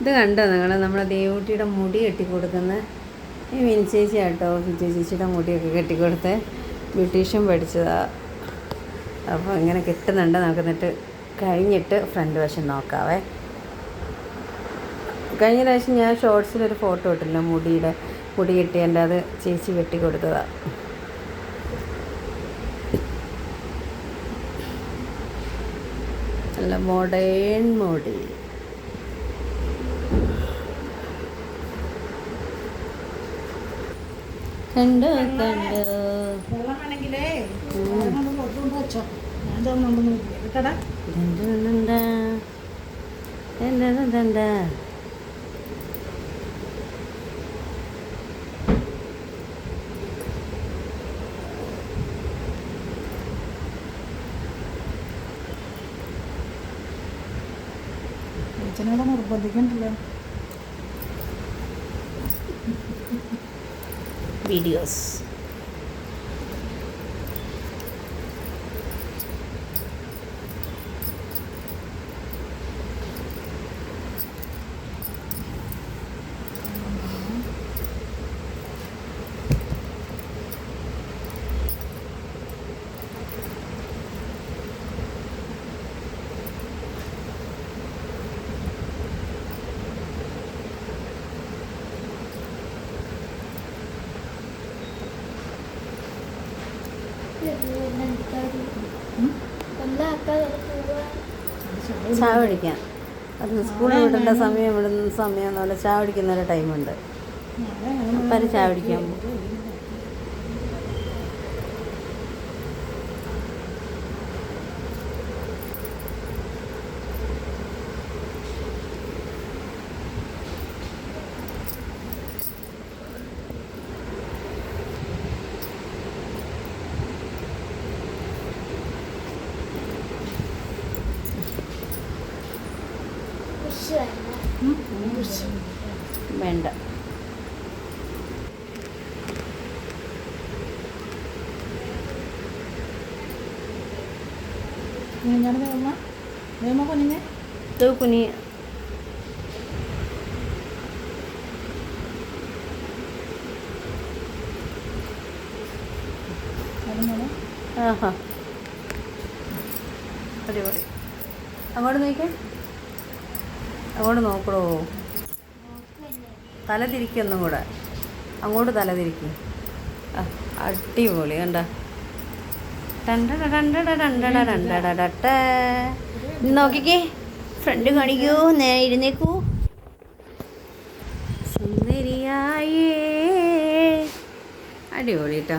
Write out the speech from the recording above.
ഇത് കണ്ടോ നിങ്ങൾ നമ്മുടെ ദേവൂട്ടിയുടെ മുടി കെട്ടിക്കൊടുക്കുന്ന ഈ മിനി ചേച്ചി കേട്ടോ വിജയ ചേച്ചിയുടെ മുടിയൊക്കെ കെട്ടിക്കൊടുത്ത് ബ്യൂട്ടീഷ്യൻ പഠിച്ചതാ. അപ്പോൾ ഇങ്ങനെ കിട്ടുന്നുണ്ട് നമുക്ക് എന്നിട്ട് കഴിഞ്ഞിട്ട് ഫ്രണ്ട് വശം നോക്കാവേ. കഴിഞ്ഞ പ്രാവശ്യം ഞാൻ ഷോർട്സിലൊരു ഫോട്ടോ ഇട്ടില്ല മുടിയുടെ മുടി കെട്ടിയതിന്റെ അത് ചേച്ചി കെട്ടിക്കൊടുത്തതാ. നല്ല മോഡേൺ മുടി. കണ്ടോ കണ്ടോ? എന്താ വേണമെങ്കിലേ വെള്ളം അച്ഛനോട് നിർബന്ധിക്കണ്ടല്ലോ. വീഡിയോസ് ചായ കുടിക്കാൻ അത് സ്കൂളിൽ വിടേണ്ട സമയം വിടുന്ന സമയം പോലെ ചായ കുടിക്കുന്ന ഒരു ടൈമുണ്ട് അപ്പം ചായ കുടിക്കാൻ പോകും. വേണ്ട. കുനി ആഹാ. അടിപൊളി. അങ്ങോട്ട് നോക്കിയേ അങ്ങോട്ട് നോക്കണോ തല തിരിക്കൊന്നും കൂടെ. അങ്ങോട്ട് തല തിരിക്കും അടിപൊളി കണ്ട? നോക്കിക്കേ. ഫ്രണ്ട് കാണിക്കൂ നേ ഇരുന്നേക്കൂ. സുന്ദരിയായേ. അടിപൊളി കേട്ടോ